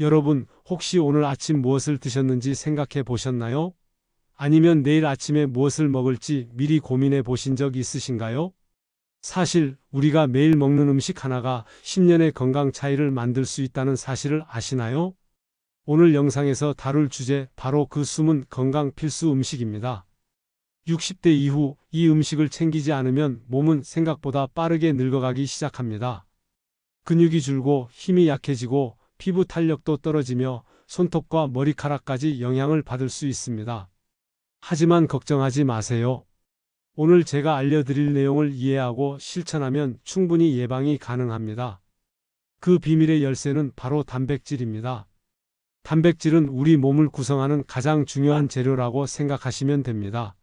여러분, 혹시 오늘 아침 무엇을 드셨는지 생각해 보셨나요? 아니면 내일 아침에 무엇을 먹을지 미리 고민해 보신 적 있으신가요? 사실 우리가 매일 먹는 음식 하나가 10년의 건강 차이를 만들 수 있다는 사실을 아시나요? 오늘 영상에서 다룰 주제 바로 그 숨은 건강 필수 음식입니다. 60대 이후 이 음식을 챙기지 않으면 몸은 생각보다 빠르게 늙어가기 시작합니다. 근육이 줄고 힘이 약해지고 피부 탄력도 떨어지며 손톱과 머리카락까지 영향을 받을 수 있습니다. 하지만 걱정하지 마세요. 오늘 제가 알려드릴 내용을 이해하고 실천하면 충분히 예방이 가능합니다. 그 비밀의 열쇠는 바로 단백질입니다. 단백질은 우리 몸을 구성하는 가장 중요한 재료라고 생각하시면 됩니다.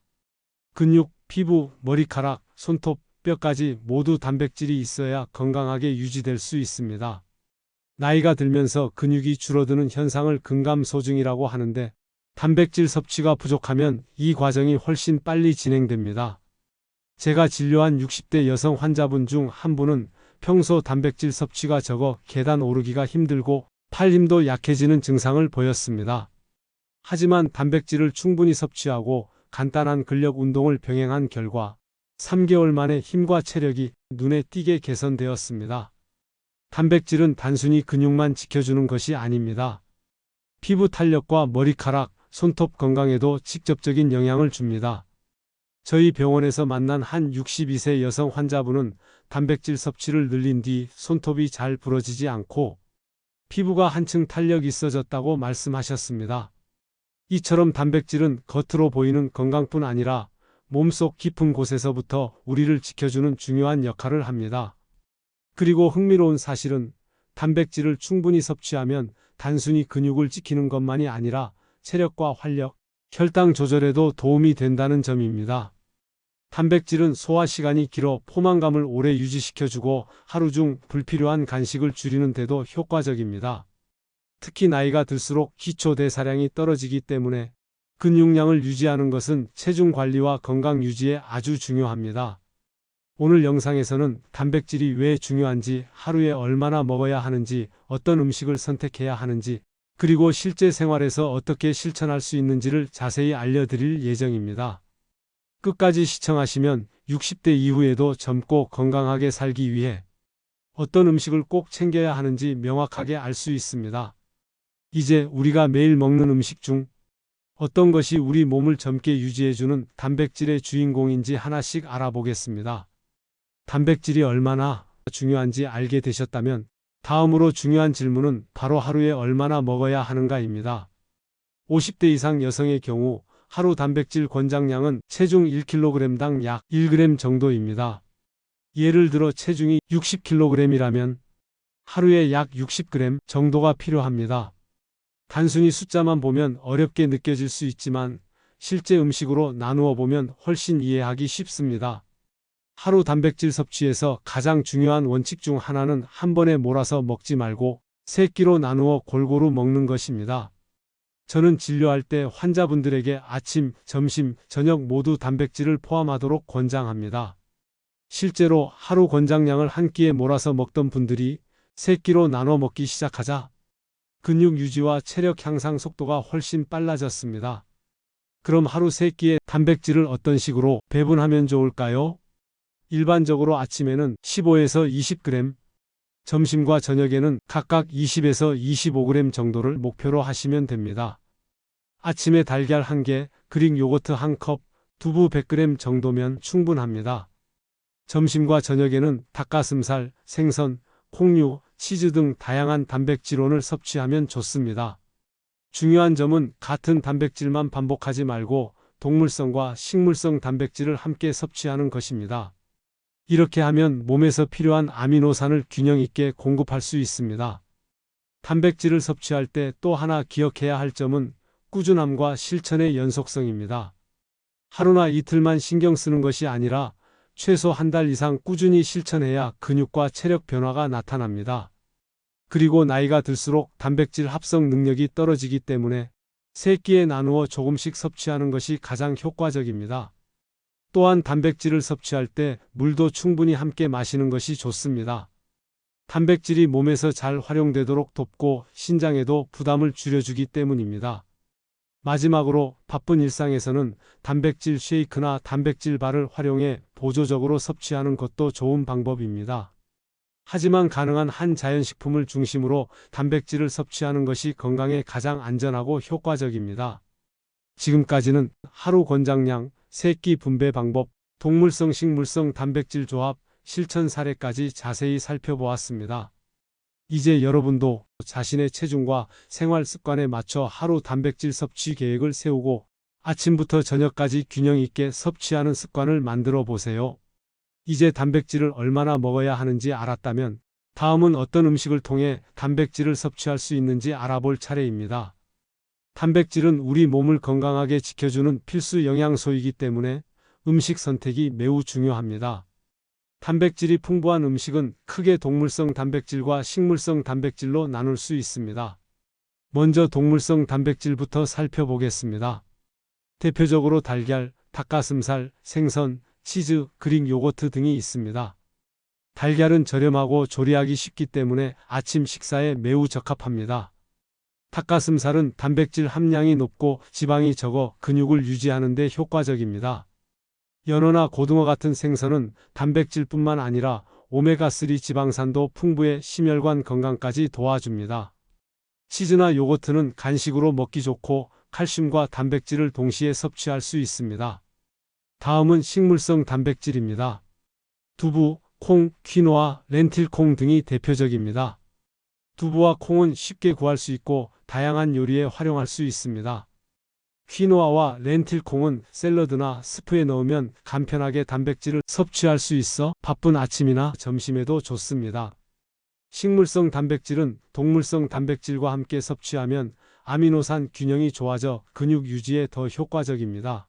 근육, 피부, 머리카락, 손톱, 뼈까지 모두 단백질이 있어야 건강하게 유지될 수 있습니다. 나이가 들면서 근육이 줄어드는 현상을 근감소증이라고 하는데 단백질 섭취가 부족하면 이 과정이 훨씬 빨리 진행됩니다. 제가 진료한 60대 여성 환자분 중 한 분은 평소 단백질 섭취가 적어 계단 오르기가 힘들고 팔 힘도 약해지는 증상을 보였습니다. 하지만 단백질을 충분히 섭취하고 간단한 근력 운동을 병행한 결과 3개월 만에 힘과 체력이 눈에 띄게 개선되었습니다. 단백질은 단순히 근육만 지켜주는 것이 아닙니다. 피부 탄력과 머리카락, 손톱 건강에도 직접적인 영향을 줍니다. 저희 병원에서 만난 한 62세 여성 환자분은 단백질 섭취를 늘린 뒤 손톱이 잘 부러지지 않고 피부가 한층 탄력 있어졌다고 말씀하셨습니다. 이처럼 단백질은 겉으로 보이는 건강뿐 아니라 몸속 깊은 곳에서부터 우리를 지켜주는 중요한 역할을 합니다. 그리고 흥미로운 사실은 단백질을 충분히 섭취하면 단순히 근육을 지키는 것만이 아니라 체력과 활력, 혈당 조절에도 도움이 된다는 점입니다. 단백질은 소화 시간이 길어 포만감을 오래 유지시켜주고 하루 중 불필요한 간식을 줄이는 데도 효과적입니다. 특히 나이가 들수록 기초 대사량이 떨어지기 때문에 근육량을 유지하는 것은 체중 관리와 건강 유지에 아주 중요합니다. 오늘 영상에서는 단백질이 왜 중요한지, 하루에 얼마나 먹어야 하는지, 어떤 음식을 선택해야 하는지, 그리고 실제 생활에서 어떻게 실천할 수 있는지를 자세히 알려드릴 예정입니다. 끝까지 시청하시면 60대 이후에도 젊고 건강하게 살기 위해 어떤 음식을 꼭 챙겨야 하는지 명확하게 알 수 있습니다. 이제 우리가 매일 먹는 음식 중 어떤 것이 우리 몸을 젊게 유지해주는 단백질의 주인공인지 하나씩 알아보겠습니다. 단백질이 얼마나 중요한지 알게 되셨다면 다음으로 중요한 질문은 바로 하루에 얼마나 먹어야 하는가입니다. 50대 이상 여성의 경우 하루 단백질 권장량은 체중 1kg당 약 1g 정도입니다. 예를 들어 체중이 60kg이라면 하루에 약 60g 정도가 필요합니다. 단순히 숫자만 보면 어렵게 느껴질 수 있지만 실제 음식으로 나누어 보면 훨씬 이해하기 쉽습니다. 하루 단백질 섭취에서 가장 중요한 원칙 중 하나는 한 번에 몰아서 먹지 말고 세 끼로 나누어 골고루 먹는 것입니다. 저는 진료할 때 환자분들에게 아침, 점심, 저녁 모두 단백질을 포함하도록 권장합니다. 실제로 하루 권장량을 한 끼에 몰아서 먹던 분들이 세 끼로 나눠 먹기 시작하자 근육 유지와 체력 향상 속도가 훨씬 빨라졌습니다. 그럼 하루 세 끼의 단백질을 어떤 식으로 배분하면 좋을까요? 일반적으로 아침에는 15에서 20g, 점심과 저녁에는 각각 20에서 25g 정도를 목표로 하시면 됩니다. 아침에 달걀 1개, 그릭 요거트 1컵, 두부 100g 정도면 충분합니다. 점심과 저녁에는 닭가슴살, 생선, 콩류, 치즈 등 다양한 단백질원을 섭취하면 좋습니다. 중요한 점은 같은 단백질만 반복하지 말고 동물성과 식물성 단백질을 함께 섭취하는 것입니다. 이렇게 하면 몸에서 필요한 아미노산을 균형 있게 공급할 수 있습니다. 단백질을 섭취할 때 또 하나 기억해야 할 점은 꾸준함과 실천의 연속성입니다. 하루나 이틀만 신경 쓰는 것이 아니라 최소 한 달 이상 꾸준히 실천해야 근육과 체력 변화가 나타납니다. 그리고 나이가 들수록 단백질 합성 능력이 떨어지기 때문에 세 끼에 나누어 조금씩 섭취하는 것이 가장 효과적입니다. 또한 단백질을 섭취할 때 물도 충분히 함께 마시는 것이 좋습니다. 단백질이 몸에서 잘 활용되도록 돕고 신장에도 부담을 줄여주기 때문입니다. 마지막으로 바쁜 일상에서는 단백질 쉐이크나 단백질 바를 활용해 보조적으로 섭취하는 것도 좋은 방법입니다. 하지만 가능한 한 자연식품을 중심으로 단백질을 섭취하는 것이 건강에 가장 안전하고 효과적입니다. 지금까지는 하루 권장량, 새끼 분배 방법, 동물성 식물성 단백질 조합, 실천 사례까지 자세히 살펴보았습니다. 이제 여러분도 자신의 체중과 생활 습관에 맞춰 하루 단백질 섭취 계획을 세우고 아침부터 저녁까지 균형 있게 섭취하는 습관을 만들어 보세요. 이제 단백질을 얼마나 먹어야 하는지 알았다면 다음은 어떤 음식을 통해 단백질을 섭취할 수 있는지 알아볼 차례입니다. 단백질은 우리 몸을 건강하게 지켜주는 필수 영양소이기 때문에 음식 선택이 매우 중요합니다. 단백질이 풍부한 음식은 크게 동물성 단백질과 식물성 단백질로 나눌 수 있습니다. 먼저 동물성 단백질부터 살펴보겠습니다. 대표적으로 달걀, 닭가슴살, 생선, 치즈, 그릭 요거트 등이 있습니다. 달걀은 저렴하고 조리하기 쉽기 때문에 아침 식사에 매우 적합합니다. 닭가슴살은 단백질 함량이 높고 지방이 적어 근육을 유지하는 데 효과적입니다. 연어나 고등어 같은 생선은 단백질뿐만 아니라 오메가3 지방산도 풍부해 심혈관 건강까지 도와줍니다. 치즈나 요거트는 간식으로 먹기 좋고 칼슘과 단백질을 동시에 섭취할 수 있습니다. 다음은 식물성 단백질입니다. 두부, 콩, 퀴노아, 렌틸콩 등이 대표적입니다. 두부와 콩은 쉽게 구할 수 있고 다양한 요리에 활용할 수 있습니다. 퀴노아와 렌틸콩은 샐러드나 스프에 넣으면 간편하게 단백질을 섭취할 수 있어 바쁜 아침이나 점심에도 좋습니다. 식물성 단백질은 동물성 단백질과 함께 섭취하면 아미노산 균형이 좋아져 근육 유지에 더 효과적입니다.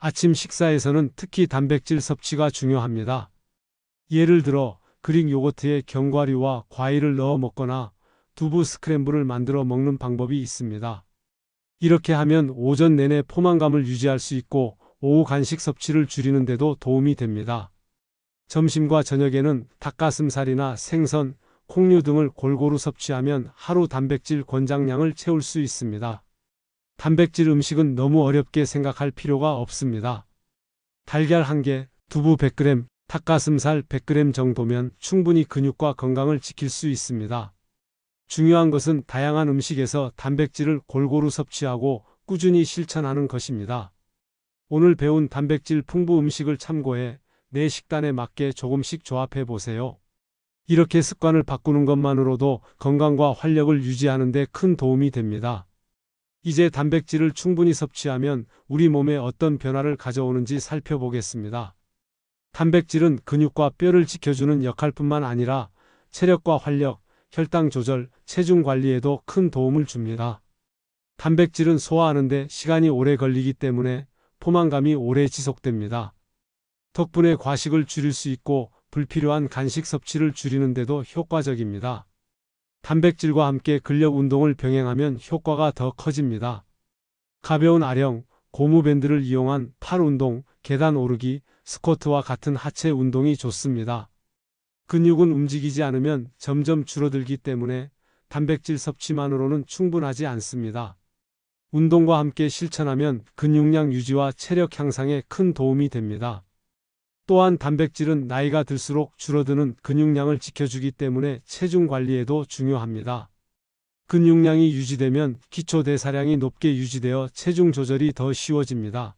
아침 식사에서는 특히 단백질 섭취가 중요합니다. 예를 들어 그릭 요거트에 견과류와 과일을 넣어 먹거나 두부 스크램블을 만들어 먹는 방법이 있습니다. 이렇게 하면 오전 내내 포만감을 유지할 수 있고 오후 간식 섭취를 줄이는 데도 도움이 됩니다. 점심과 저녁에는 닭가슴살이나 생선, 콩류 등을 골고루 섭취하면 하루 단백질 권장량을 채울 수 있습니다. 단백질 음식은 너무 어렵게 생각할 필요가 없습니다. 달걀 1개, 두부 100g, 닭가슴살 100g 정도면 충분히 근육과 건강을 지킬 수 있습니다. 중요한 것은 다양한 음식에서 단백질을 골고루 섭취하고 꾸준히 실천하는 것입니다. 오늘 배운 단백질 풍부 음식을 참고해 내 식단에 맞게 조금씩 조합해 보세요. 이렇게 습관을 바꾸는 것만으로도 건강과 활력을 유지하는 데 큰 도움이 됩니다. 이제 단백질을 충분히 섭취하면 우리 몸에 어떤 변화를 가져오는지 살펴보겠습니다. 단백질은 근육과 뼈를 지켜주는 역할뿐만 아니라 체력과 활력, 혈당 조절, 체중 관리에도 큰 도움을 줍니다. 단백질은 소화하는데 시간이 오래 걸리기 때문에 포만감이 오래 지속됩니다. 덕분에 과식을 줄일 수 있고 불필요한 간식 섭취를 줄이는데도 효과적입니다. 단백질과 함께 근력 운동을 병행하면 효과가 더 커집니다. 가벼운 아령, 고무밴드를 이용한 팔 운동, 계단 오르기, 스쿼트와 같은 하체 운동이 좋습니다. 근육은 움직이지 않으면 점점 줄어들기 때문에 단백질 섭취만으로는 충분하지 않습니다. 운동과 함께 실천하면 근육량 유지와 체력 향상에 큰 도움이 됩니다. 또한 단백질은 나이가 들수록 줄어드는 근육량을 지켜주기 때문에 체중 관리에도 중요합니다. 근육량이 유지되면 기초 대사량이 높게 유지되어 체중 조절이 더 쉬워집니다.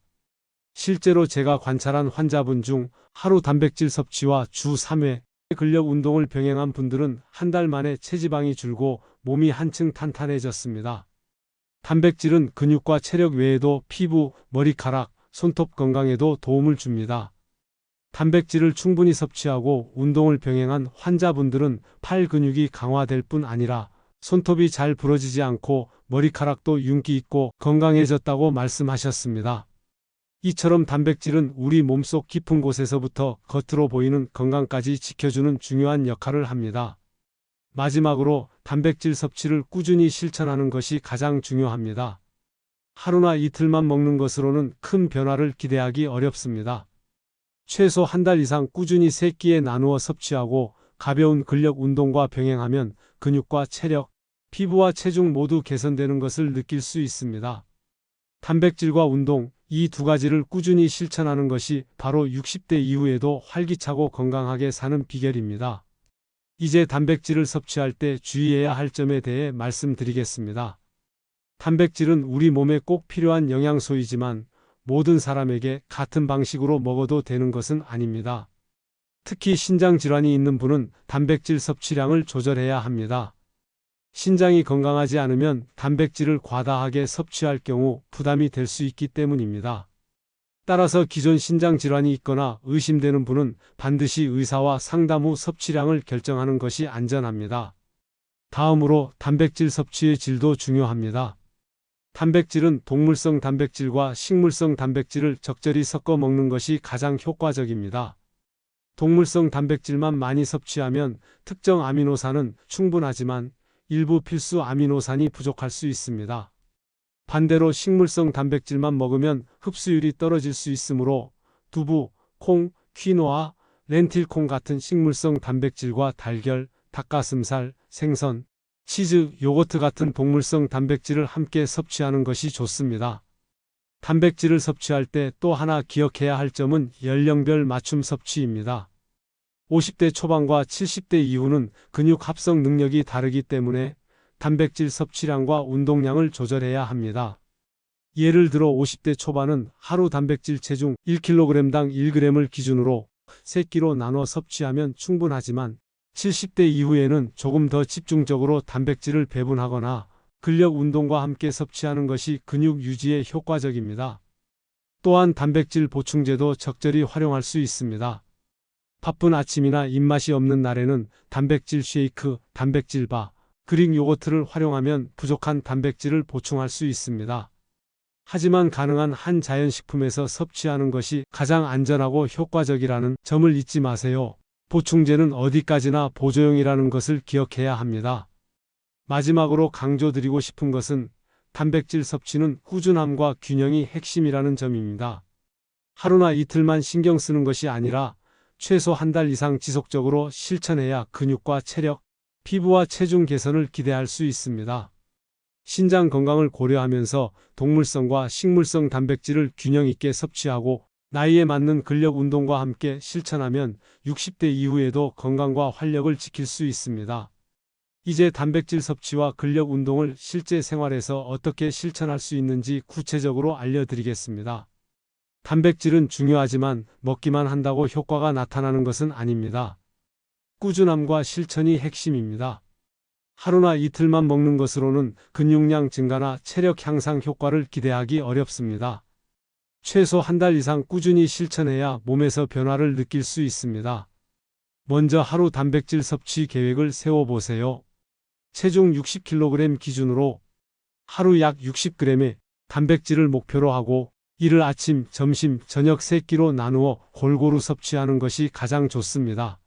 실제로 제가 관찰한 환자분 중 하루 단백질 섭취와 주 3회 근력 운동을 병행한 분들은 한 달 만에 체지방이 줄고 몸이 한층 탄탄해졌습니다. 단백질은 근육과 체력 외에도 피부, 머리카락, 손톱 건강에도 도움을 줍니다. 단백질을 충분히 섭취하고 운동을 병행한 환자분들은 팔 근육이 강화될 뿐 아니라 손톱이 잘 부러지지 않고 머리카락도 윤기 있고 건강해졌다고 말씀하셨습니다. 이처럼 단백질은 우리 몸속 깊은 곳에서부터 겉으로 보이는 건강까지 지켜주는 중요한 역할을 합니다. 마지막으로 단백질 섭취를 꾸준히 실천하는 것이 가장 중요합니다. 하루나 이틀만 먹는 것으로는 큰 변화를 기대하기 어렵습니다. 최소 한 달 이상 꾸준히 세 끼에 나누어 섭취하고 가벼운 근력 운동과 병행하면 근육과 체력, 피부와 체중 모두 개선되는 것을 느낄 수 있습니다. 단백질과 운동, 이 두 가지를 꾸준히 실천하는 것이 바로 60대 이후에도 활기차고 건강하게 사는 비결입니다. 이제 단백질을 섭취할 때 주의해야 할 점에 대해 말씀드리겠습니다. 단백질은 우리 몸에 꼭 필요한 영양소이지만 모든 사람에게 같은 방식으로 먹어도 되는 것은 아닙니다. 특히 신장 질환이 있는 분은 단백질 섭취량을 조절해야 합니다. 신장이 건강하지 않으면 단백질을 과다하게 섭취할 경우 부담이 될 수 있기 때문입니다. 따라서 기존 신장 질환이 있거나 의심되는 분은 반드시 의사와 상담 후 섭취량을 결정하는 것이 안전합니다. 다음으로 단백질 섭취의 질도 중요합니다. 단백질은 동물성 단백질과 식물성 단백질을 적절히 섞어 먹는 것이 가장 효과적입니다. 동물성 단백질만 많이 섭취하면 특정 아미노산은 충분하지만 일부 필수 아미노산이 부족할 수 있습니다. 반대로 식물성 단백질만 먹으면 흡수율이 떨어질 수 있으므로 두부, 콩, 퀴노아, 렌틸콩 같은 식물성 단백질과 달걀, 닭가슴살, 생선, 치즈, 요거트 같은 동물성 단백질을 함께 섭취하는 것이 좋습니다. 단백질을 섭취할 때 또 하나 기억해야 할 점은 연령별 맞춤 섭취입니다. 50대 초반과 70대 이후는 근육 합성 능력이 다르기 때문에 단백질 섭취량과 운동량을 조절해야 합니다. 예를 들어 50대 초반은 하루 단백질 체중 1kg당 1g을 기준으로 3끼로 나눠 섭취하면 충분하지만 70대 이후에는 조금 더 집중적으로 단백질을 배분하거나 근력 운동과 함께 섭취하는 것이 근육 유지에 효과적입니다. 또한 단백질 보충제도 적절히 활용할 수 있습니다. 바쁜 아침이나 입맛이 없는 날에는 단백질 쉐이크, 단백질 바, 그릭 요거트를 활용하면 부족한 단백질을 보충할 수 있습니다. 하지만 가능한 한 자연식품에서 섭취하는 것이 가장 안전하고 효과적이라는 점을 잊지 마세요. 보충제는 어디까지나 보조용이라는 것을 기억해야 합니다. 마지막으로 강조드리고 싶은 것은 단백질 섭취는 꾸준함과 균형이 핵심이라는 점입니다. 하루나 이틀만 신경 쓰는 것이 아니라 최소 한 달 이상 지속적으로 실천해야 근육과 체력, 피부와 체중 개선을 기대할 수 있습니다. 신장 건강을 고려하면서 동물성과 식물성 단백질을 균형 있게 섭취하고 나이에 맞는 근력 운동과 함께 실천하면 60대 이후에도 건강과 활력을 지킬 수 있습니다. 이제 단백질 섭취와 근력 운동을 실제 생활에서 어떻게 실천할 수 있는지 구체적으로 알려드리겠습니다. 단백질은 중요하지만 먹기만 한다고 효과가 나타나는 것은 아닙니다. 꾸준함과 실천이 핵심입니다. 하루나 이틀만 먹는 것으로는 근육량 증가나 체력 향상 효과를 기대하기 어렵습니다. 최소 한 달 이상 꾸준히 실천해야 몸에서 변화를 느낄 수 있습니다. 먼저 하루 단백질 섭취 계획을 세워보세요. 체중 60kg 기준으로 하루 약 60g의 단백질을 목표로 하고 이를 아침, 점심, 저녁 3끼로 나누어 골고루 섭취하는 것이 가장 좋습니다.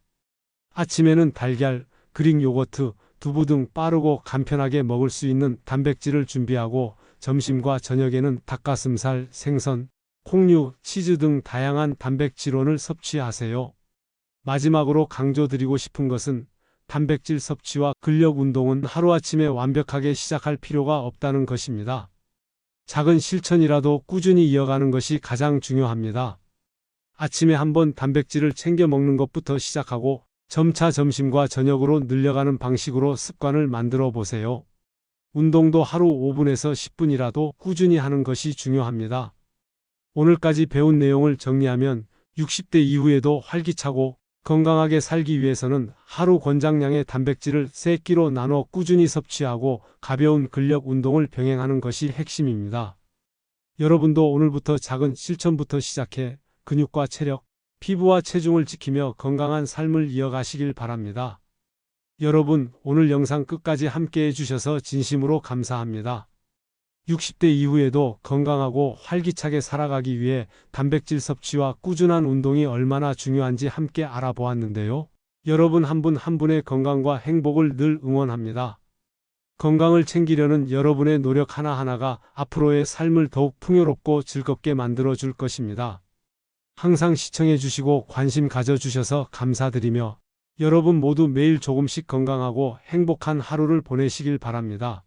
아침에는 달걀, 그릭 요거트, 두부 등 빠르고 간편하게 먹을 수 있는 단백질을 준비하고 점심과 저녁에는 닭가슴살, 생선, 콩류, 치즈 등 다양한 단백질원을 섭취하세요. 마지막으로 강조드리고 싶은 것은 단백질 섭취와 근력 운동은 하루아침에 완벽하게 시작할 필요가 없다는 것입니다. 작은 실천이라도 꾸준히 이어가는 것이 가장 중요합니다. 아침에 한번 단백질을 챙겨 먹는 것부터 시작하고 점차 점심과 저녁으로 늘려가는 방식으로 습관을 만들어 보세요. 운동도 하루 5분에서 10분이라도 꾸준히 하는 것이 중요합니다. 오늘까지 배운 내용을 정리하면 60대 이후에도 활기차고 건강하게 살기 위해서는 하루 권장량의 단백질을 3끼로 나눠 꾸준히 섭취하고 가벼운 근력 운동을 병행하는 것이 핵심입니다. 여러분도 오늘부터 작은 실천부터 시작해 근육과 체력, 피부와 체중을 지키며 건강한 삶을 이어가시길 바랍니다. 여러분, 오늘 영상 끝까지 함께 해 주셔서 진심으로 감사합니다. 60대 이후에도 건강하고 활기차게 살아가기 위해 단백질 섭취와 꾸준한 운동이 얼마나 중요한지 함께 알아보았는데요. 여러분 한분한 분의 건강과 행복을 늘 응원합니다. 건강을 챙기려는 여러분의 노력 하나하나가 앞으로의 삶을 더욱 풍요롭고 즐겁게 만들어 줄 것입니다. 항상 시청해 주시고 관심 가져 주셔서 감사드리며 여러분 모두 매일 조금씩 건강하고 행복한 하루를 보내시길 바랍니다.